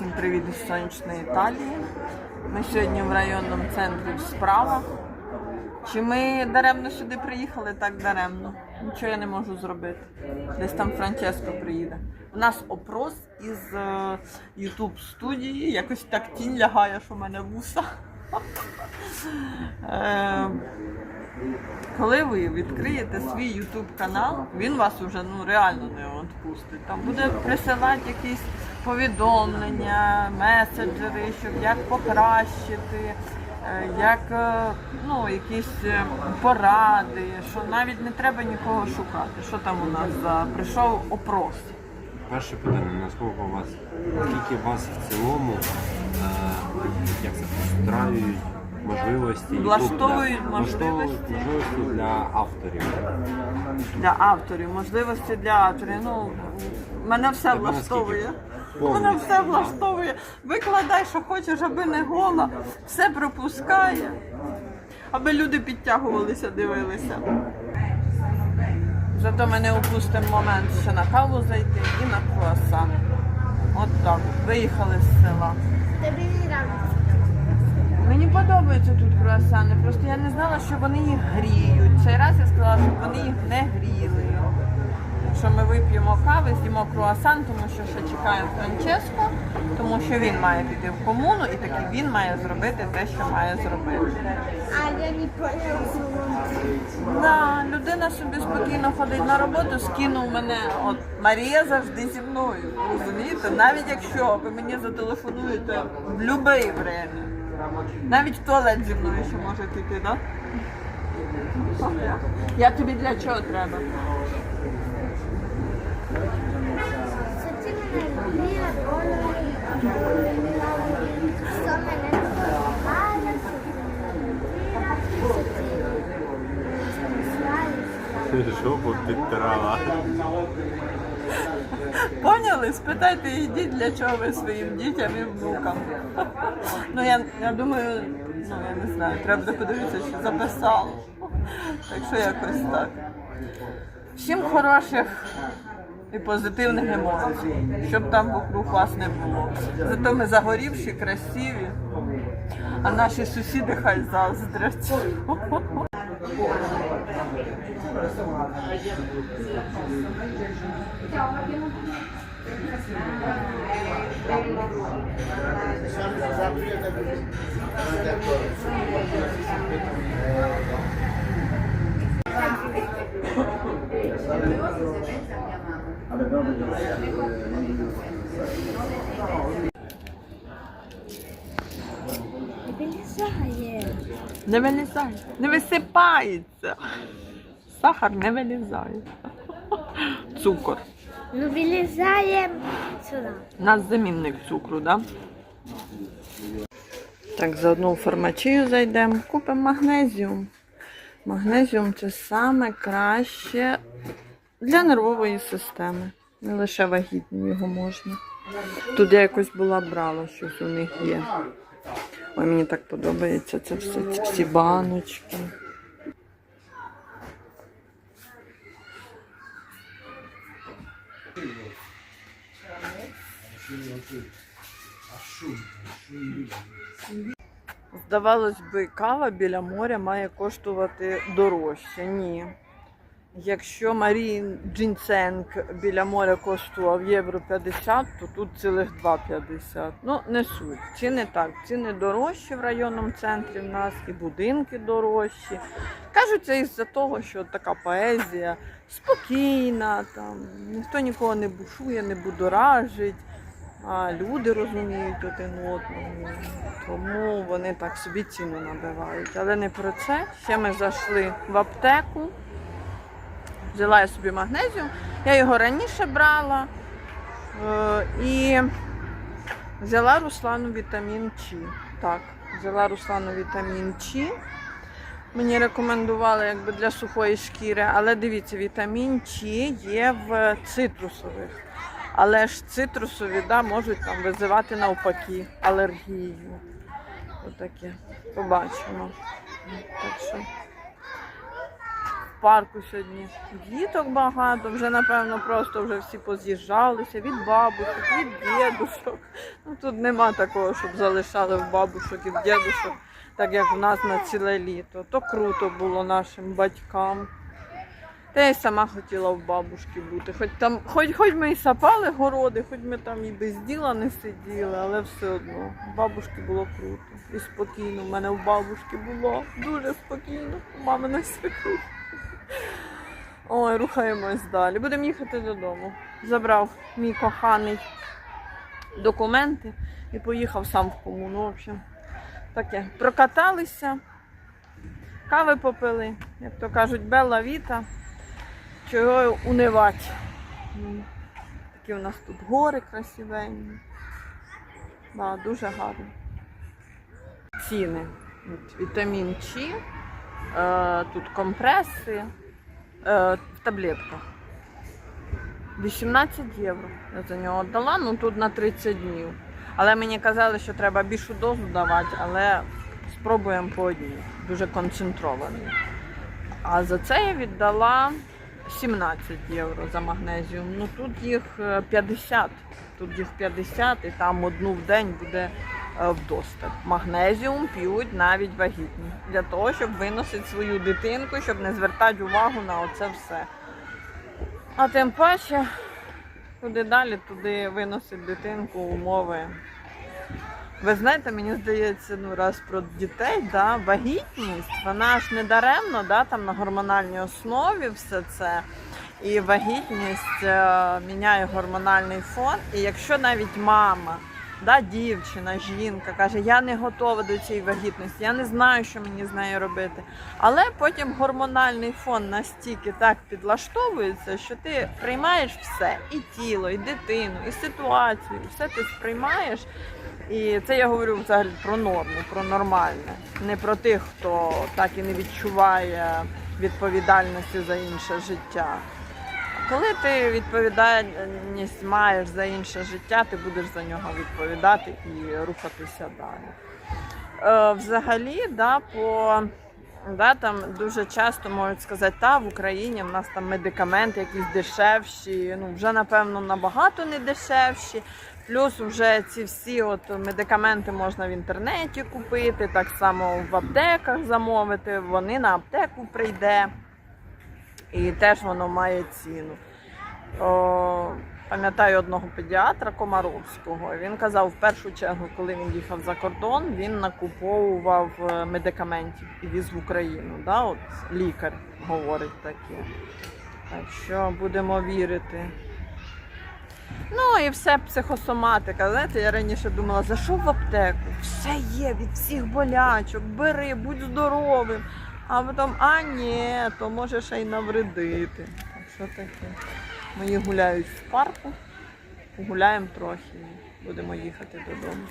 Всім привіт із сонячної Італії. Ми сьогодні в районному центрі в справах. Чи ми даремно сюди приїхали, так даремно. Нічого я не можу зробити. Десь там Франческо приїде. У нас опрос із е, YouTube студії. Якось так тінь лягає, що в мене вуса. Е, коли ви відкриєте свій YouTube канал, він вас вже ну реально не відпустить. Там буде присилати якісь повідомлення, меседжери, щоб як покращити, е, як е, ну, якісь е, поради, що навіть не треба нікого шукати. Що там у нас за прийшов опрос. Перше питання, наскільки у вас, скільки вас в цілому, як це, устраюють можливості, Влаштовують для, можливості. можливості для авторів. Для авторів, можливості для авторів. Ну, мене все Тебе влаштовує. Мене все влаштовує. Викладай, що хочеш, аби не гола, все пропускає, аби люди підтягувалися, дивилися. Зато ми не упустимо момент ще на каву зайти і на круасан. От так. Виїхали з села. Тобі не нравиться. Мені тут круасани, просто я не знала, що вони їх гріють. Цей раз я сказала, що вони їх не гріли. Що ми вип'ємо кави, з'їмо круасан, тому що ще чекаємо Франческо, тому що він має піти в комуну і таки він має зробити те, що має зробити. А я не. Да, людина собі спокійно ходить на роботу, скинув мене. От Марія завжди зі мною. Розумієте? Навіть якщо ви мені зателефонуєте в будь-яке время, навіть в туалет зі мною ще можете йти, так? Да? Я тобі для чого треба? Жопу підтирала. Поняли? Спитайте йдіть, для чого ви своїм дітям і внукам. Ну я, я думаю, ну я не знаю, треба буде подивитися, що записала. Так що якось так. Всім хороших і позитивних емоцій, щоб там вокруг вас не було. Зато ми загорівші, красиві, а наші сусіди хай заздрять. Вилізає. Не вилізає, не висипається. Сахар не вилізає. Цукор. Ну вилізає сюди. У нас замінник цукру, так? Да? Так, заодно в фармачію зайдемо, купимо магнезіум. Магнезіум це саме краще для нервової системи. Не лише вагітним його можна. Тут я якось була брала, щось у них є. Ой, мені так подобається це все, ці всі баночки. Здавалось би, кава біля моря має коштувати дорожче. Ні. Якщо Марін Джинсенг біля моря коштував євро 50, то тут цілих 2,50. Ну, не суть. Ціни так. Ціни дорожчі в районному центрі в нас, і будинки дорожчі. Кажуть, це із-за того, що така поезія спокійна, там, ніхто нікого не бушує, не будоражить. А люди розуміють один одного, тому вони так собі ціну набивають. Але не про це. Ще ми зайшли в аптеку. Взяла я собі магнезіум. Я його раніше брала е, і взяла Руслану вітамін Ч. Так, взяла Руслану вітамін Ч. Мені рекомендували якби для сухої шкіри, але дивіться, вітамін Ч є в цитрусових. Але ж цитрусові да, можуть там визивати навпаки алергію. Отаке. Побачимо. Так що парку сьогодні діток багато, вже напевно просто вже всі поз'їжджалися від бабушок, від дідушок. Ну тут нема такого, щоб залишали в бабушок і в дідушок, так як в нас на ціле літо. То круто було нашим батькам. Та я сама хотіла в бабушки бути. Хоч там, хоч, хоч ми і сапали городи, хоч ми там і без діла не сиділи, але все одно. В бабушки було круто. І спокійно. У мене в бабушки було дуже спокійно. У мами на круто. Ой, рухаємось далі. Будемо їхати додому. Забрав мій коханий документи і поїхав сам в комуну. В общем, таке. Прокаталися, кави попили, як то кажуть, Белла Віта. Чого унивати? Такі у нас тут гори красивенні. Да, дуже гарно. Ціни. Вітамін Ч, е, тут компреси е, в таблетках. 18 євро я за нього дала, ну тут на 30 днів. Але мені казали, що треба більшу дозу давати, але спробуємо по одній. Дуже концентрований. А за це я віддала 17 євро за магнезіум. Ну тут їх е, 50. Тут їх 50 і там одну в день буде е, вдосталь. Магнезіум п'ють навіть вагітні. Для того, щоб виносити свою дитинку, щоб не звертати увагу на оце все. А тим паче, куди далі, туди виносить дитинку умови. Ви знаєте, мені здається, ну раз про дітей, да, вагітність, вона ж не даремно, да, там на гормональній основі все це. І вагітність е, міняє гормональний фон. І якщо навіть мама, да, дівчина, жінка каже, я не готова до цієї вагітності, я не знаю, що мені з нею робити. Але потім гормональний фон настільки так підлаштовується, що ти приймаєш все, і тіло, і дитину, і ситуацію, все ти сприймаєш. І це я говорю взагалі про норму, про нормальне, не про тих, хто так і не відчуває відповідальності за інше життя. Коли ти відповідальність маєш за інше життя, ти будеш за нього відповідати і рухатися далі. Е, взагалі, да, по, да, там дуже часто можуть сказати, та в Україні в нас там медикаменти якісь дешевші, ну вже напевно набагато не дешевші. Плюс вже ці всі от медикаменти можна в інтернеті купити, так само в аптеках замовити. Вони на аптеку прийде і теж воно має ціну. О, пам'ятаю одного педіатра Комаровського. Він казав, в першу чергу, коли він їхав за кордон, він накуповував е, медикаментів і віз в Україну. Да? От лікар говорить таке. Так що будемо вірити. Ну і все психосоматика. Знаєте, я раніше думала, за що в аптеку? Все є від всіх болячок, бери, будь здоровим. А потім, а ні, то може ще й навредити. Так що таке? Мої гуляють в парку, погуляємо трохи будемо їхати додому.